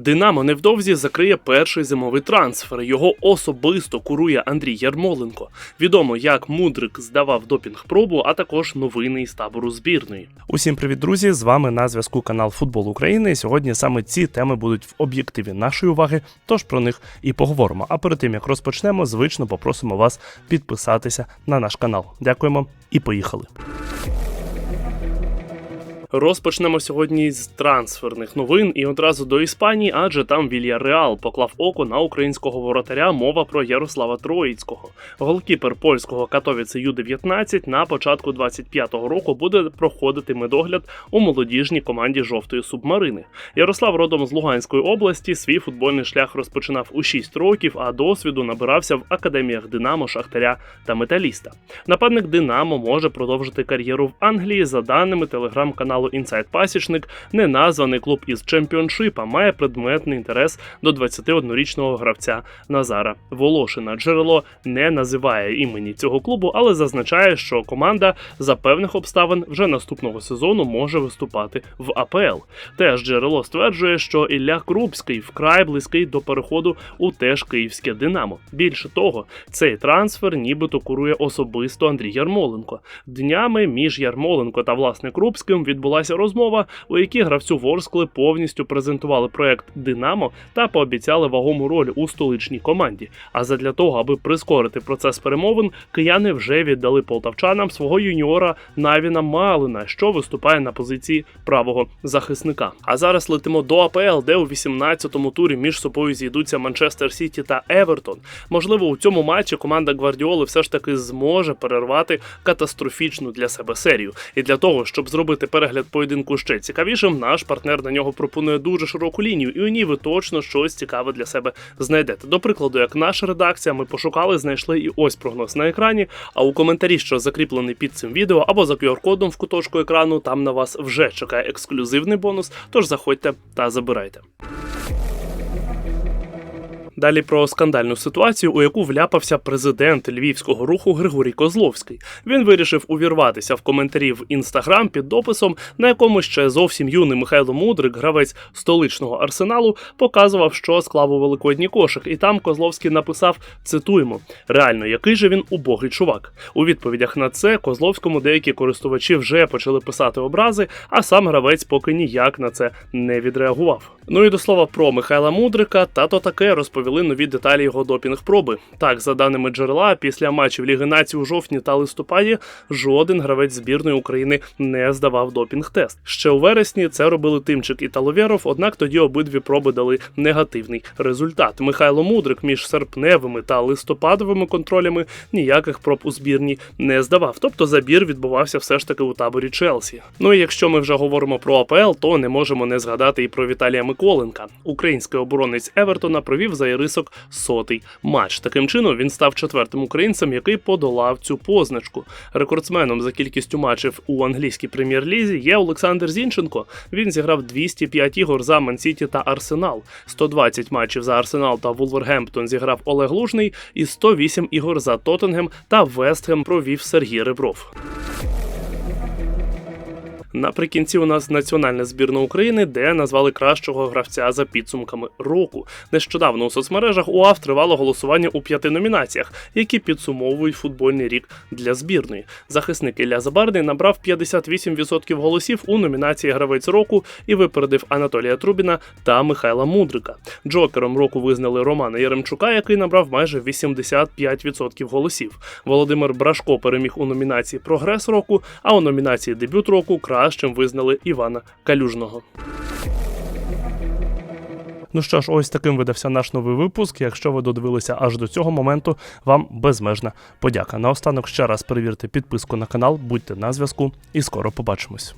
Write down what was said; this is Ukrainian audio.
Динамо невдовзі закриє перший зимовий трансфер. Його особисто курує Андрій Ярмоленко. Відомо, як Мудрик здавав допінг пробу, а також новини із табору збірної. Усім привіт, друзі! З вами на зв'язку канал Футбол України. Сьогодні саме ці теми будуть в об'єктиві нашої уваги, тож про них і поговоримо. А перед тим як розпочнемо, звично попросимо вас підписатися на наш канал. Дякуємо і поїхали. Розпочнемо сьогодні з трансферних новин і одразу до Іспанії, адже там Вільяреал поклав око на українського воротаря. Мова про Ярослава Троїцького. Голкіпер польського Катовіця Ю-19 на початку 25-го року буде проходити медогляд у молодіжній команді жовтої субмарини. Ярослав родом з Луганської області. Свій футбольний шлях розпочинав у 6 років, а досвіду набирався в академіях Динамо, Шахтаря та Металіста. Нападник Динамо може продовжити кар'єру в Англії за даними телеграм-каналу Інсайд Пасічник. Неназваний клуб із чемпіоншипа має предметний інтерес до 21-річного гравця Назара Волошина. Джерело не називає імені цього клубу, але зазначає, що команда за певних обставин вже наступного сезону може виступати в АПЛ. Теж джерело стверджує, що Ілля Крупський вкрай близький до переходу у теж київське Динамо. Більше того, цей трансфер нібито курує особисто Андрій Ярмоленко. Днями між Ярмоленко та власне Крупським відбулася розмова, у якій гравцю Ворскли повністю презентували проект Динамо та пообіцяли вагому роль у столичній команді. А задля того, аби прискорити процес перемовин, кияни вже віддали полтавчанам свого юніора Навіна Малина, що виступає на позиції правого захисника. А зараз летимо до АПЛ, де у 18-му турі між собою зійдуться Манчестер Сіті та Евертон. Можливо, у цьому матчі команда Гвардіоли все ж таки зможе перервати катастрофічну для себе серію. І для того, щоб зробити перегляд поєдинку ще цікавішим, наш партнер на нього пропонує дуже широку лінію, і у ній ви точно щось цікаве для себе знайдете. До прикладу, як наша редакція, ми пошукали, знайшли і ось прогноз на екрані. А у коментарі, що закріплений під цим відео, або за QR-кодом в куточку екрану, там на вас вже чекає ексклюзивний бонус. Тож заходьте та забирайте. Далі про скандальну ситуацію, у яку вляпався президент львівського руху Григорій Козловський. Він вирішив увірватися в коментарі в інстаграм під дописом, на якому ще зовсім юний Михайло Мудрик, гравець столичного арсеналу, показував, що склав у великодній кошик. І там Козловський написав: цитуємо: реально, який же він убогий чувак. У відповідях на це Козловському деякі користувачі вже почали писати образи, а сам гравець поки ніяк на це не відреагував. Ну і до слова про Михайла Мудрика, тато таке розповіли нові деталі його допінг-проби. Так, за даними джерела, після матчів Ліги Націй у жовтні та листопаді жоден гравець збірної України не здавав допінг-тест. Ще у вересні це робили Тимчик і Таловєров, однак тоді обидві проби дали негативний результат. Михайло Мудрик між серпневими та листопадовими контролями ніяких проб у збірні не здавав. Тобто забір відбувався все ж таки у таборі Челсі. Ну і якщо ми вже говоримо про АПЛ, то не можемо не згадати і про Віталія Миколенка. Український оборонець Евертона провів за Ірисок сотий матч. Таким чином він став четвертим українцем, який подолав цю позначку. Рекордсменом за кількістю матчів у англійській прем'єр-лізі є Олександр Зінченко. Він зіграв 205 ігор за Мансіті та Арсенал. 120 матчів за Арсенал та Вулвергемптон зіграв Олег Лужний, і 108 ігор за Тоттенгем та Вестгем провів Сергій Ребров. Наприкінці у нас національна збірна України, де назвали кращого гравця за підсумками року. Нещодавно у соцмережах УАВ тривало голосування у п'яти номінаціях, які підсумовують футбольний рік для збірної. Захисник Ілля Забарний набрав 58% голосів у номінації Гравець року і випередив Анатолія Трубіна та Михайла Мудрика. Джокером року визнали Романа Яремчука, який набрав майже 85% голосів. Володимир Брашко переміг у номінації Прогрес року, а у номінації Дебют року кращим визнали Івана Калюжного. Ну що ж, ось таким видався наш новий випуск. Якщо ви додивилися аж до цього моменту, вам безмежна подяка. Наостанок ще раз перевірте підписку на канал, будьте на зв'язку і скоро побачимось.